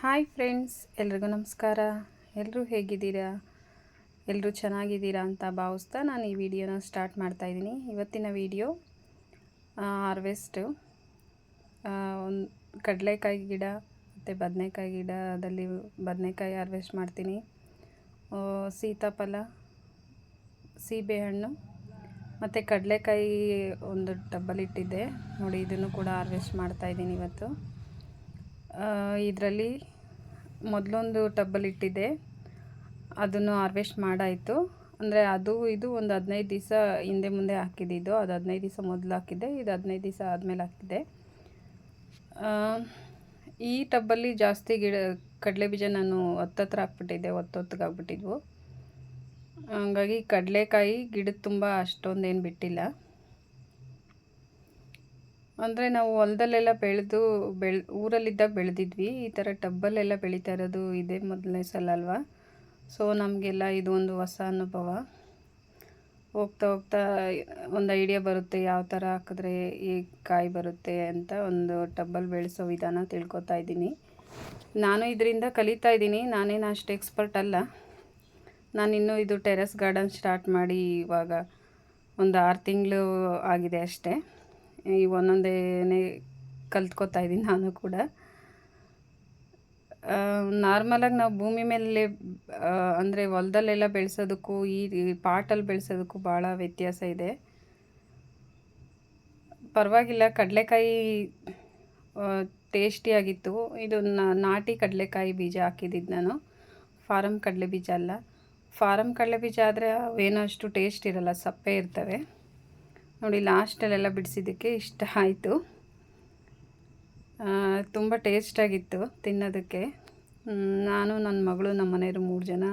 Hi friends, ಎಲ್ರಿಗೂ ನಮಸ್ಕಾರ. ಎಲ್ಲರೂ ಹೇಗಿದ್ದೀರಾ? ಎಲ್ಲರೂ ಚೆನ್ನಾಗಿದ್ದೀರಾ ಅಂತ ಭಾವಿಸ್ತಾ ನಾನು ಈ ವಿಡಿಯೋನ ಸ್ಟಾರ್ಟ್ ಮಾಡ್ತಾಯಿದ್ದೀನಿ ಇವತ್ತಿನ ವಿಡಿಯೋ ಹಾರ್ವೆಸ್ಟು. ಒಂದು ಕಡಲೆಕಾಯಿ ಗಿಡ ಮತ್ತು ಬದನೆಕಾಯಿ ಗಿಡದಲ್ಲಿ ಬದನೆಕಾಯಿ ಹಾರ್ವೆಸ್ಟ್ ಮಾಡ್ತೀನಿ. ಸೀತಾಫಲ, ಸೀಬೆಹಣ್ಣು ಮತ್ತು ಕಡಲೆಕಾಯಿ ಒಂದು ಡಬ್ಬಲ್ ಇಟ್ಟಿದ್ದೆ. ನೋಡಿ, ಇದನ್ನು ಕೂಡ ಹಾರ್ವೆಸ್ಟ್ ಮಾಡ್ತಾಯಿದ್ದೀನಿ ಇವತ್ತು. ಇದರಲ್ಲಿ ಮೊದಲೊಂದು ಟಬ್ಬಲ್ಲಿ ಇಟ್ಟಿದ್ದೆ. ಅದನ್ನು ಹಾರ್ವೆಸ್ಟ್ ಮಾಡಾಯಿತು. ಅಂದರೆ ಅದು, ಇದು ಒಂದು ಹದಿನೈದು ದಿವಸ ಹಿಂದೆ ಮುಂದೆ ಹಾಕಿದ್ದಿದ್ದು ಅದು ಹದಿನೈದು ದಿವಸ ಮೊದಲು ಹಾಕಿದ್ದೆ. ಇದು ಹದಿನೈದು ದಿವಸ ಆದಮೇಲೆ ಹಾಕಿದ್ದೆ. ಈ ಟಬ್ಬಲ್ಲಿ ಜಾಸ್ತಿ ಗಿಡ ಕಡಲೆ ಬೀಜ ನಾನು ಹತ್ತತ್ರ ಹಾಕ್ಬಿಟ್ಟಿದ್ದೆ. ಒತ್ತೊತ್ತಿಗೆ ಹಾಕ್ಬಿಟ್ಟಿದ್ವು. ಹಂಗಾಗಿ ಕಡಲೆಕಾಯಿ ಗಿಡದ ತುಂಬ ಅಷ್ಟೊಂದೇನು ಬಿಟ್ಟಿಲ್ಲ. ಅಂದರೆ ನಾವು ಹೊಲದಲ್ಲೆಲ್ಲ ಬೆಳೆದು ಬೆಳೆ ಊರಲ್ಲಿದ್ದಾಗ ಬೆಳೆದಿದ್ವಿ. ಈ ಥರ ಟಬ್ಬಲ್ಲೆಲ್ಲ ಬೆಳೀತಾ ಇರೋದು ಇದೇ ಮೊದಲನೇ ಸಲ ಅಲ್ವಾ? ಸೊ ನಮಗೆಲ್ಲ ಇದು ಒಂದು ಹೊಸ ಅನುಭವ. ಹೋಗ್ತಾ ಹೋಗ್ತಾ ಒಂದು ಐಡಿಯಾ ಬರುತ್ತೆ, ಯಾವ ಥರ ಹಾಕಿದ್ರೆ ಈ ಕಾಯಿ ಬರುತ್ತೆ ಅಂತ ಒಂದು ಟಬ್ಬಲ್ಲಿ ಬೆಳೆಸೋ ವಿಧಾನ ತಿಳ್ಕೊತಾ ಇದ್ದೀನಿ. ನಾನು ಇದರಿಂದ ಕಲಿತಾ ಇದ್ದೀನಿ. ನಾನೇನು ಅಷ್ಟು ಎಕ್ಸ್ಪರ್ಟ್ ಅಲ್ಲ. ನಾನಿನ್ನೂ ಇದು ಟೆರೆಸ್ ಗಾರ್ಡನ್ ಸ್ಟಾರ್ಟ್ ಮಾಡಿ ಇವಾಗ ಒಂದು ಆರು ತಿಂಗಳು ಆಗಿದೆ ಅಷ್ಟೇ. ಈ ಒಂದೊಂದೇನೆ ಕಲ್ತ್ಕೊತಾ ಇದ್ದೀನಿ ನಾನು ಕೂಡ. ನಾರ್ಮಲಾಗಿ ನಾವು ಭೂಮಿ ಮೇಲೆ ಅಂದರೆ ಹೊಲದಲ್ಲೆಲ್ಲ ಬೆಳೆಸೋದಕ್ಕೂ ಈ ಪಾಟಲ್ಲಿ ಬೆಳೆಸೋದಕ್ಕೂ ಭಾಳ ವ್ಯತ್ಯಾಸ ಇದೆ. ಪರವಾಗಿಲ್ಲ, ಕಡಲೆಕಾಯಿ ಟೇಸ್ಟಿಯಾಗಿತ್ತು ಇದು ನಾಟಿ ಕಡಲೆಕಾಯಿ ಬೀಜ ಹಾಕಿದ್ದಿದ್ದು ನಾನು. ಫಾರಮ್ ಕಡಲೆ ಬೀಜ ಅಲ್ಲ. ಫಾರಮ್ ಕಡಲೆ ಬೀಜ ಆದರೆ ಅವೇನೋ ಅಷ್ಟು ಟೇಸ್ಟ್ ಇರಲ್ಲ, ಸಪ್ಪೆ ಇರ್ತವೆ. ನೋಡಿ ಲಾಸ್ಟಲ್ಲೆಲ್ಲ ಬಿಡಿಸಿದ್ದಕ್ಕೆ ಇಷ್ಟ ಆಯಿತು. ತುಂಬ ಟೇಸ್ಟಾಗಿತ್ತು ತಿನ್ನೋದಕ್ಕೆ. ನಾನು ನನ್ನ ಮಗಳು ನಮ್ಮ ಮನೆಯವರು ಮೂರು ಜನ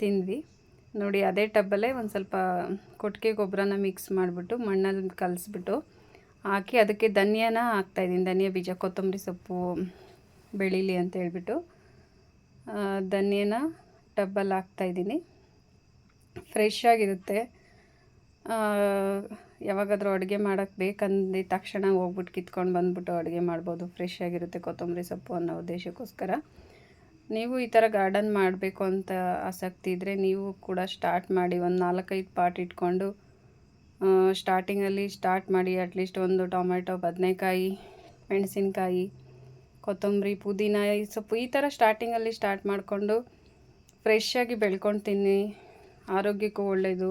ತಿಂದ್ವಿ. ನೋಡಿ, ಅದೇ ಟಬ್ಬಲ್ಲೇ ಒಂದು ಸ್ವಲ್ಪ ಕೊಟ್ಟಿಗೆ ಗೊಬ್ಬರನ ಮಿಕ್ಸ್ ಮಾಡಿಬಿಟ್ಟು ಮಣ್ಣಲ್ಲಿ ಕಲಿಸ್ಬಿಟ್ಟು ಹಾಕಿ ಅದಕ್ಕೆ ಧನಿಯಾನ ಹಾಕ್ತಾಯಿದ್ದೀನಿ ಧನಿಯಾ ಬೀಜ, ಕೊತ್ತಂಬರಿ ಸೊಪ್ಪು ಬೆಳೀಲಿ ಅಂತ ಹೇಳ್ಬಿಟ್ಟು. ಧನಿಯಾನ ಟಬ್ಬಲ್ಲಿ ಹಾಕ್ತಾಯಿದ್ದೀನಿ ಫ್ರೆಶ್ ಆಗಿರುತ್ತೆ. ಯಾವಾಗಾದರೂ ಅಡುಗೆ ಮಾಡೋಕ್ಕೆ ಬೇಕಂದಿದ ತಕ್ಷಣ ಹೋಗ್ಬಿಟ್ಟು ಕಿತ್ಕೊಂಡು ಬಂದ್ಬಿಟ್ಟು ಅಡುಗೆ ಮಾಡ್ಬೋದು. ಫ್ರೆಶ್ ಆಗಿರುತ್ತೆ ಕೊತ್ತಂಬರಿ ಸೊಪ್ಪು ಅನ್ನೋ ಉದ್ದೇಶಕ್ಕೋಸ್ಕರ. ನೀವು ಈ ಥರ ಗಾರ್ಡನ್ ಮಾಡಬೇಕು ಅಂತ ಆಸಕ್ತಿ ಇದ್ದರೆ ನೀವು ಕೂಡ ಸ್ಟಾರ್ಟ್ ಮಾಡಿ ಒಂದು ನಾಲ್ಕೈದು ಪಾಟ್ ಇಟ್ಕೊಂಡು ಸ್ಟಾರ್ಟಿಂಗಲ್ಲಿ ಸ್ಟಾರ್ಟ್ ಮಾಡಿ ಅಟ್ಲೀಸ್ಟ್ ಒಂದು ಟೊಮೆಟೊ ಬದನೆಕಾಯಿ, ಮೆಣಸಿನ್ಕಾಯಿ, ಕೊತ್ತಂಬರಿ, ಪುದೀನ, ಈ ಸೊಪ್ಪು ಈ ಥರ ಸ್ಟಾರ್ಟಿಂಗಲ್ಲಿ ಸ್ಟಾರ್ಟ್ ಮಾಡಿಕೊಂಡು ಫ್ರೆಶ್ಶಾಗಿ ಬೆಳ್ಕೊಂಡು ತಿನ್ನಿ. ಆರೋಗ್ಯಕ್ಕೂ ಒಳ್ಳೆಯದು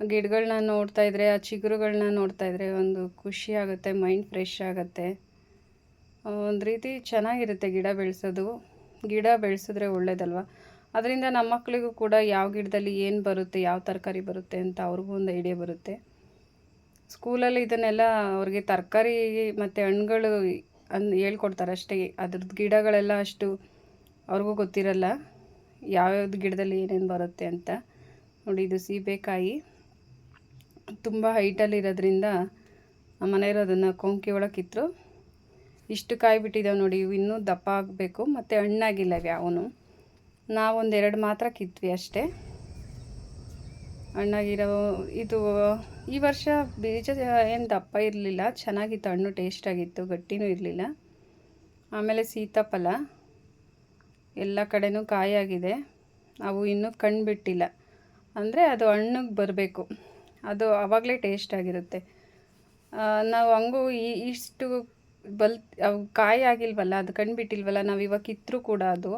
ಗಿಡಗಳನ್ನ ನೋಡ್ತಾ ಇದ್ರೆ, ಆ ಚಿಗುರುಗಳನ್ನ ನೋಡ್ತಾ ಇದ್ರೆ ಒಂದು ಖುಷಿ ಆಗುತ್ತೆ, ಮೈಂಡ್ ಫ್ರೆಶ್ ಆಗುತ್ತೆ. ಒಂದು ರೀತಿ ಚೆನ್ನಾಗಿರುತ್ತೆ ಗಿಡ ಬೆಳೆಸೋದು. ಗಿಡ ಬೆಳೆಸಿದ್ರೆ ಒಳ್ಳೇದಲ್ವ? ಅದರಿಂದ ನಮ್ಮ ಮಕ್ಕಳಿಗೂ ಕೂಡ ಯಾವ ಗಿಡದಲ್ಲಿ ಏನು ಬರುತ್ತೆ, ಯಾವ ತರಕಾರಿ ಬರುತ್ತೆ ಅಂತ ಅವ್ರಿಗೂ ಒಂದು ಐಡಿಯಾ ಬರುತ್ತೆ. ಸ್ಕೂಲಲ್ಲಿ ಇದನ್ನೆಲ್ಲ ಅವ್ರಿಗೆ ತರಕಾರಿ ಮತ್ತು ಹಣ್ಣುಗಳು ಅನ್ ಹೇಳ್ಕೊಡ್ತಾರೆ ಅಷ್ಟೇ. ಅದ್ರದ್ದು ಗಿಡಗಳೆಲ್ಲ ಅಷ್ಟು ಅವ್ರಿಗೂ ಗೊತ್ತಿರಲ್ಲ. ಯಾವ್ಯಾವ್ದು ಗಿಡದಲ್ಲಿ ಏನೇನು ಬರುತ್ತೆ ಅಂತ. ನೋಡಿ, ಇದು ಸೀಬೆಕಾಯಿ. ತುಂಬ ಹೈಟಲ್ಲಿರೋದ್ರಿಂದ ನಮ್ಮ ಮನೆಯವರು ಅದನ್ನು ಕೊಂಕಿ ಒಳಗೆ ಕಿತ್ತರು ಇಷ್ಟು ಕಾಯಿ ಬಿಟ್ಟಿದ್ದಾವೆ ನೋಡಿ ಇವು ಇನ್ನೂ ದಪ್ಪ ಆಗಬೇಕು, ಮತ್ತು ಹಣ್ಣಾಗಿಲ್ಲ ಯಾವನು. ನಾವೊಂದು ಎರಡು ಮಾತ್ರ ಕಿತ್ವಿ ಅಷ್ಟೇ. ಹಣ್ಣಾಗಿರೋ ಇದು, ಈ ವರ್ಷ ಬೀಜ ಏನು ದಪ್ಪ ಇರಲಿಲ್ಲ, ಚೆನ್ನಾಗಿತ್ತು, ಹಣ್ಣು ಟೇಸ್ಟಾಗಿತ್ತು ಗಟ್ಟಿನೂ ಇರಲಿಲ್ಲ. ಆಮೇಲೆ ಸೀತಾಫಲ, ಎಲ್ಲ ಕಡೆನೂ ಕಾಯಾಗಿದೆ. ಅವು ಇನ್ನೂ ಕಣ್ಣು ಬಿಟ್ಟಿಲ್ಲ ಅಂದರೆ ಅದು ಹಣ್ಣಿಗೆ ಬರಬೇಕು. ಅದು ಆವಾಗಲೇ ಟೇಸ್ಟ್ ಆಗಿರುತ್ತೆ. ನಾವು ಹಂಗೂ ಈ, ಇಷ್ಟು ಬಲ್ ಕಾಯಿ ಆಗಿಲ್ವಲ್ಲ, ಅದು ಕಣ್ಬಿಟ್ಟಿಲ್ವಲ್ಲ ನಾವು ಇವಾಗ ಕಿತ್ತರೂ ಕೂಡ ಅದು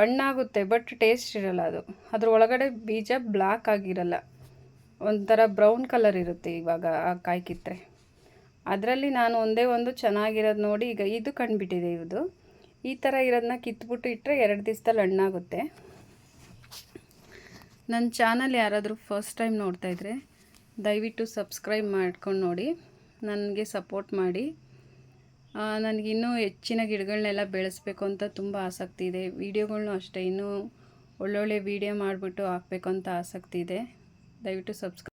ಹಣ್ಣಾಗುತ್ತೆ ಬಟ್ ಟೇಸ್ಟ್ ಇರಲ್ಲ ಅದು. ಅದ್ರ ಒಳಗಡೆ ಬೀಜ ಬ್ಲ್ಯಾಕ್ ಆಗಿರಲ್ಲ. ಒಂಥರ ಬ್ರೌನ್ ಕಲರ್ ಇರುತ್ತೆ ಇವಾಗ ಆ ಕಾಯಿ ಕಿತ್ತರೆ. ಅದರಲ್ಲಿ ನಾನು ಒಂದೇ ಒಂದು ಚೆನ್ನಾಗಿರೋದು ನೋಡಿ, ಈಗ ಇದು ಕಂಡುಬಿಟ್ಟಿದೆ ಇದು ಈ ಥರ ಇರೋದನ್ನ ಕಿತ್ಬಿಟ್ಟು ಇಟ್ಟರೆ ಎರಡು ದಿವಸದಲ್ಲಿ ಹಣ್ಣಾಗುತ್ತೆ. ನನ್ನ ಚಾನಲ್ ಯಾರಾದರೂ ಫಸ್ಟ್ ಟೈಮ್ ನೋಡ್ತಾ ಇದ್ದರೆ ದಯವಿಟ್ಟು ಸಬ್ಸ್ಕ್ರೈಬ್ ಮಾಡ್ಕೊಂಡು ನೋಡಿ, ನನಗೆ ಸಪೋರ್ಟ್ ಮಾಡಿ. ನನಗಿನ್ನೂ ಹೆಚ್ಚಿನ ಗಿಡಗಳನ್ನೆಲ್ಲ ಬೆಳೆಸಬೇಕು ಅಂತ ತುಂಬ ಆಸಕ್ತಿ ಇದೆ. ವೀಡಿಯೋಗಳನ್ನೂ ಅಷ್ಟೇ, ಇನ್ನೂ ಒಳ್ಳೊಳ್ಳೆ ವೀಡಿಯೋ ಮಾಡಿಬಿಟ್ಟು ಹಾಕಬೇಕು ಅಂತ ಆಸಕ್ತಿ ಇದೆ. ದಯವಿಟ್ಟು ಸಬ್ಸ್ಕ್ರೈಬ್